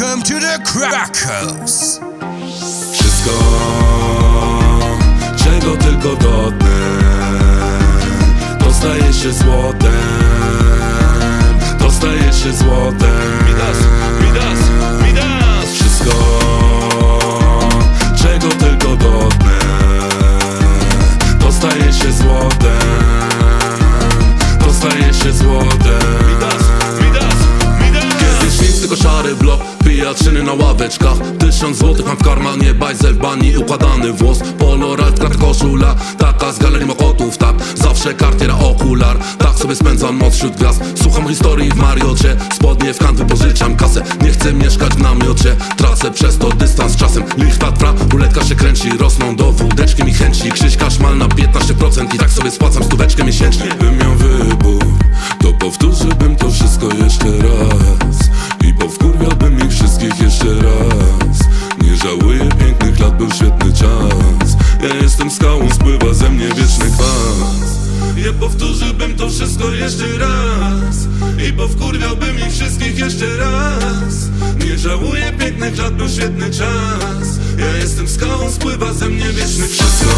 Welcome to the. Wszystko, czego tylko dotknę Dostaje się złotem Dostaje się złotem. Midas, Midas, Midas Wszystko, czego tylko dotknę Dostaje się złotem Dostaje się złotem Pijaczyny na ławeczkach. Tysiąc złotych mam w karmanie. Bajzel w bani, układany włos. Polo, krat, koszula Taka z galerii mokotów, tak. Zawsze kartiera, okular. Tak sobie spędzam noc wśród gwiazd. Słucham historii w Mariocie. Spodnie w kant wypożyczam kasę. Nie chcę mieszkać w namiocie. Tracę przez to dystans czasem. Lichta tra, ruletka się kręci. Rosną do wódeczki mi chęci. Krzyśka szmal na 15% I tak sobie spłacam stóweczkę miesięcznie. Bym miał wybór To powtórzyłbym to wszystko jeszcze raz był świetny czas. Ja jestem skałą, spływa ze mnie wieczny kwas. Ja powtórzyłbym to wszystko jeszcze raz. I powkurwiałbym ich wszystkich jeszcze raz. Nie żałuję pięknych lat, był świetny czas. Ja jestem skałą, spływa ze mnie wieczny Wszystko,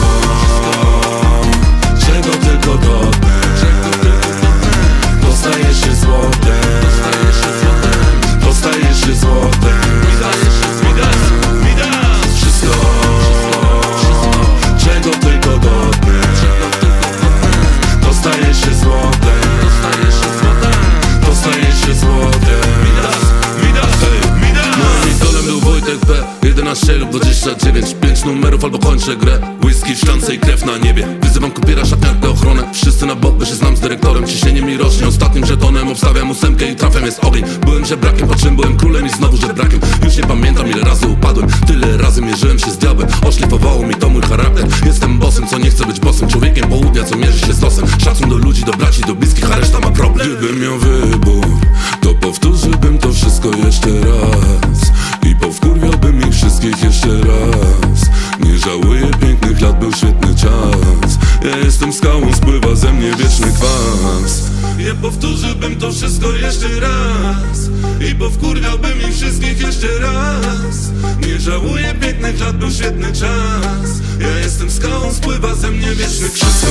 Numerów albo kończę grę. Whisky szklance i krew na niebie. Wyzywam kupiera, szatniarkę, ochronę. Wszyscy na bok, bo się znam z dyrektorem. Ciśnienie mi rośnie ostatnim żetonem. Obstawiam ósemkę i trafem jest ogień. Byłem żebrakiem, po czym byłem królem i znowu żebrakiem. Już nie pamiętam ile razy upadłem. Tyle razy mierzyłem się z diabłem. Oszlifowało mi to mój charakter. Jestem bossem, co nie chcę być bossem. Człowiekiem południa, co mierzy się z losem. Szacun do ludzi, do braci, do bliskich, a reszta ma problem. Gdybym miał wybór żałuję pięknych lat, był świetny czas. Ja jestem skałą, spływa ze mnie wieczny kwas. Ja powtórzyłbym to wszystko jeszcze raz. I powkurwiałbym ich wszystkich jeszcze raz. Nie żałuję pięknych lat, był świetny czas. Ja jestem skałą, spływa ze mnie wieczny kwas